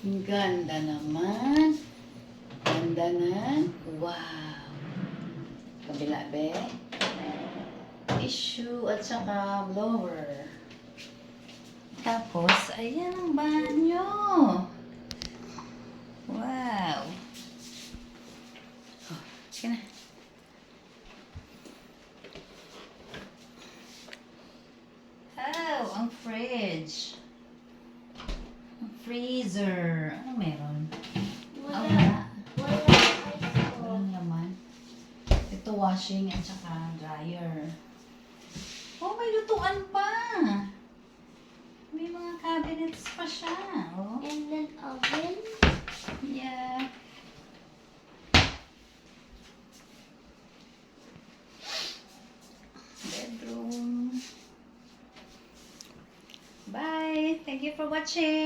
Ang Ganda naman. Ganda na. Wow. Kabila, be. Tissue at saka blower. Tapos, ayan ang banyo. Wow. Oh, sige na. Oh, ang fridge. Freezer. Ano meron? Ah, wala. Wala laman. Ito washing at saka dryer. Oh, may lutuan pa. May mga cabinets pa siya. Oh. And then oven. Yeah. Bedroom. Bye. Thank you for watching.